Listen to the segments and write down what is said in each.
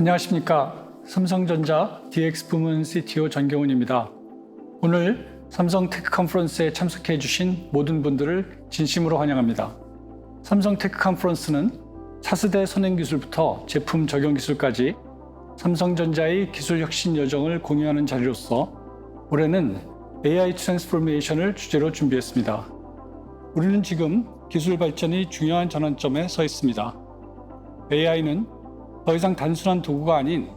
안녕하십니까. 삼성전자 DX 부문 CTO 전경훈입니다. 오늘 삼성 테크 컨퍼런스에 참석해 주신 모든 분들을 진심으로 환영합니다. 삼성 테크 컨퍼런스는 차세대 선행 기술부터 제품 적용 기술까지 삼성전자의 기술 혁신 여정을 공유하는 자리로서 올해는 AI 트랜스포메이션을 주제로 준비했습니다. 우리는 지금 기술 발전이 중요한 전환점에 서 있습니다. AI는 더 이상 단순한 도구가 아닌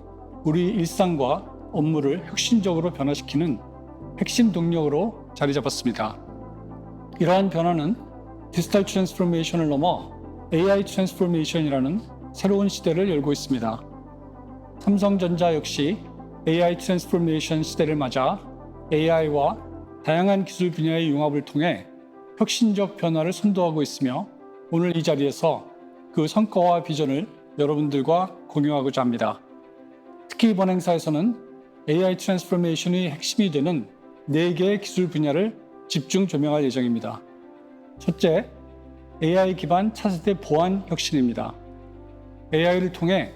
우리 일상과 업무를 혁신적으로 변화시키는 핵심 동력으로 자리 잡았습니다. 이러한 변화는 디지털 트랜스포메이션을 넘어 AI 트랜스포메이션이라는 새로운 시대를 열고 있습니다. 삼성전자 역시 AI 트랜스포메이션 시대를 맞아 AI와 다양한 기술 분야의 융합을 통해 혁신적 변화를 선도하고 있으며 오늘 이 자리에서 그 성과와 비전을 여러분들과 공유하고자 합니다. 특히 이번 행사에서는 AI 트랜스포메이션의 핵심이 되는 4개의 기술 분야를 집중 조명할 예정입니다. 첫째, AI 기반 차세대 보안 혁신입니다. AI를 통해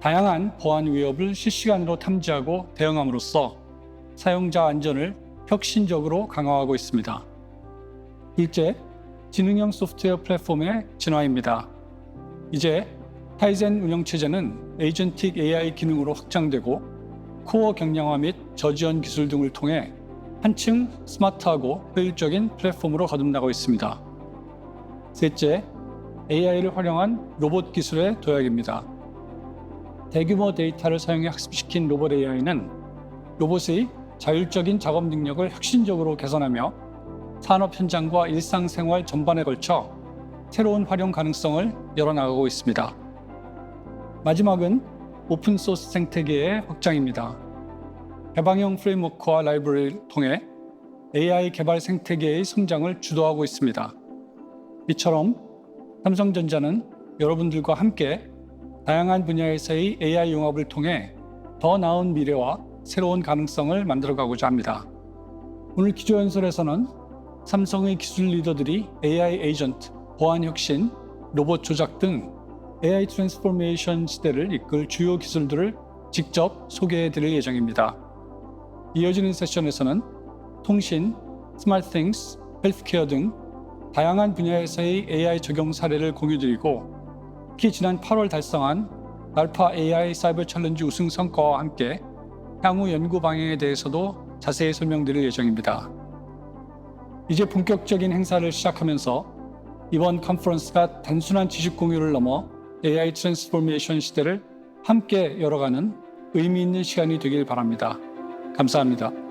다양한 보안 위협을 실시간으로 탐지하고 대응함으로써 사용자 안전을 혁신적으로 강화하고 있습니다. 둘째, 지능형 소프트웨어 플랫폼의 진화입니다. 이제 타이젠 운영 체제는 에이전틱 AI 기능으로 확장되고 코어 경량화 및 저지연 기술 등을 통해 한층 스마트하고 효율적인 플랫폼으로 거듭나고 있습니다. 셋째, AI를 활용한 로봇 기술의 도약입니다. 대규모 데이터를 사용해 학습시킨 로봇 AI는 로봇의 자율적인 작업 능력을 혁신적으로 개선하며 산업 현장과 일상생활 전반에 걸쳐 새로운 활용 가능성을 열어나가고 있습니다. 마지막은 오픈소스 생태계의 확장입니다. 개방형 프레임워크와 라이브러리를 통해 AI 개발 생태계의 성장을 주도하고 있습니다. 이처럼 삼성전자는 여러분들과 함께 다양한 분야에서의 AI 융합을 통해 더 나은 미래와 새로운 가능성을 만들어가고자 합니다. 오늘 기조연설에서는 삼성의 기술 리더들이 AI 에이전트, 보안 혁신, 로봇 조작 등 AI 트랜스포메이션 시대를 이끌 주요 기술들을 직접 소개해 드릴 예정입니다. 이어지는 세션에서는 통신, 스마트 띵스, 헬스케어 등 다양한 분야에서의 AI 적용 사례를 공유 드리고 특히 지난 8월 달성한 알파 AI 사이버 챌린지 우승 성과와 함께 향후 연구 방향에 대해서도 자세히 설명드릴 예정입니다. 이제 본격적인 행사를 시작하면서 이번 컨퍼런스가 단순한 지식 공유를 넘어 AI 트랜스포메이션 시대를 함께 열어가는 의미 있는 시간이 되길 바랍니다. 감사합니다.